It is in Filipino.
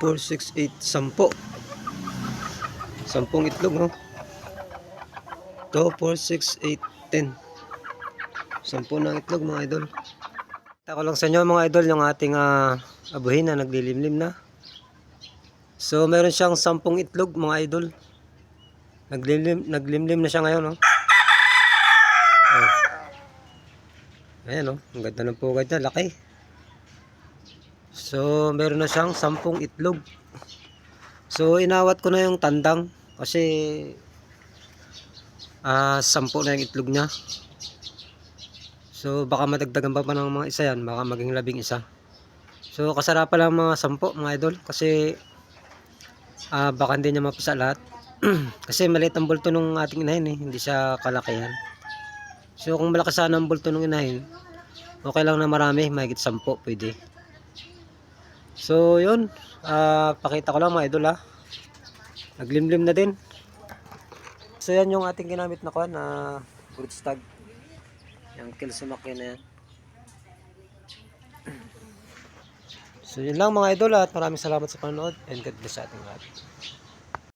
2, 4, 6, 8, 10. Sampung itlog, no? 2, 4, 6, 8, 10. Sampu ng itlog, mga idol. Kita ko lang sa inyo, mga idol, yung ating ah, abuhin na naglilimlim na. So, meron siyang sampung itlog, mga idol. Naglimlim, naglimlim na siya ngayon, no? Oh. Ayan, no? Ang ganda ng pugad niya, laki. So, meron na siyang sampung itlog. So, inawat ko na yung tandang kasi ah sampu na yung itlog niya. So, baka madagdagan pa pa ng mga isa yan. Baka maging labing isa. So, kasara pa lang mga sampu, mga idol. Kasi, ah baka hindi niya mapisa lahat. kasi maliit ang bulto ng ating inahin eh. Hindi siya kalakihan. So, kung malaki sana ang bulto ng inahin, okay lang na marami. Mahigit sampu, pwede. So, yun. Ah, pakita ko lang mga idol ha. Naglimlim na din. So, yan yung ating ginamit na kuhan na brood stag. Yung kill sumakyan na yan. So, yun lang mga idol at maraming salamat sa panonood and God bless sa ating lahat.